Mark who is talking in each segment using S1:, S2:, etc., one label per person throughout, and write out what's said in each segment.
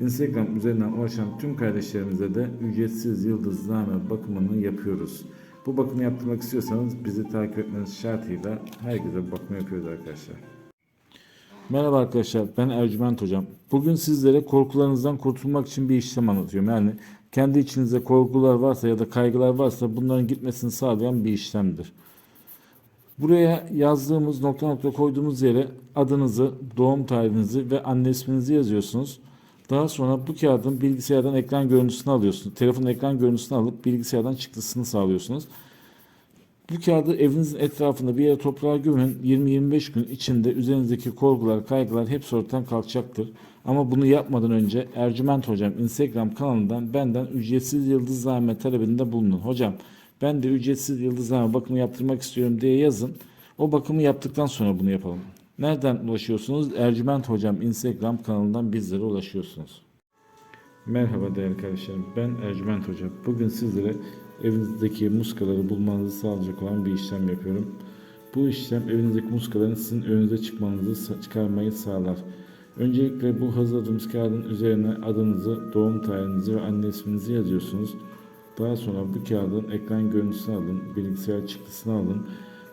S1: Instagram üzerinden ulaşan tüm kardeşlerimize de ücretsiz yıldızlame bakımını yapıyoruz. Bu bakımı yaptırmak istiyorsanız bizi takip etmeniz şartıyla herkese bu bakımı yapıyoruz arkadaşlar. Merhaba arkadaşlar ben Ercüment Hocam. Bugün sizlere korkularınızdan kurtulmak için bir işlem anlatıyorum. Yani kendi içinizde korkular varsa ya da kaygılar varsa bunların gitmesini sağlayan bir işlemdir. Buraya yazdığımız nokta nokta koyduğumuz yere adınızı, doğum tarihinizi ve anne isminizi yazıyorsunuz. Daha sonra bu kağıdın bilgisayardan ekran görüntüsünü alıyorsunuz. Telefonun ekran görüntüsünü alıp bilgisayardan çıktısını sağlıyorsunuz. Bu kağıdı evinizin etrafında bir yere toprağa gömün. 20-25 gün içinde üzerinizdeki korkular, kaygılar hepsi ortadan kalkacaktır. Ama bunu yapmadan önce Ercüment Hocam Instagram kanalından benden ücretsiz yıldızlame talebinde bulunun. Hocam ben de ücretsiz yıldızlame bakımı yaptırmak istiyorum diye yazın. O bakımı yaptıktan sonra bunu yapalım. Nereden ulaşıyorsunuz? Ercüment Hocam Instagram kanalından bizlere ulaşıyorsunuz. Merhaba değerli kardeşlerim. Ben Ercüment Hoca. Bugün sizlere evinizdeki muskaları bulmanızı sağlayacak olan bir işlem yapıyorum. Bu işlem evinizdeki muskaların sizin önünüze çıkmanızı çıkarmayı sağlar. Öncelikle bu hazırladığımız kağıdın üzerine adınızı, doğum tarihinizi ve anne isminizi yazıyorsunuz. Daha sonra bu kağıdın ekran görüntüsünü alın, bilgisayar çıktısını alın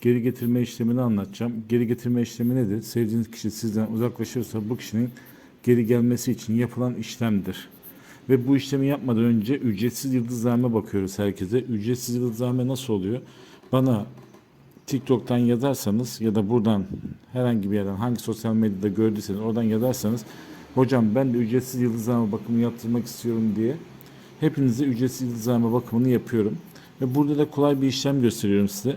S1: geri getirme işlemini anlatacağım. Geri getirme işlemi nedir? Sevdiğiniz kişi sizden uzaklaşırsa bu kişinin geri gelmesi için yapılan işlemdir. Ve bu işlemi yapmadan önce ücretsiz yıldızlarına bakıyoruz herkese. Ücretsiz yıldızlarme nasıl oluyor? Bana TikTok'tan yazarsanız ya da buradan herhangi bir yerden hangi sosyal medyada gördüyseniz oradan yazarsanız hocam ben de ücretsiz yıldızlama bakımı yaptırmak istiyorum diye hepinize ücretsiz yıldızlama bakımını yapıyorum. Ve burada da kolay bir işlem gösteriyorum size.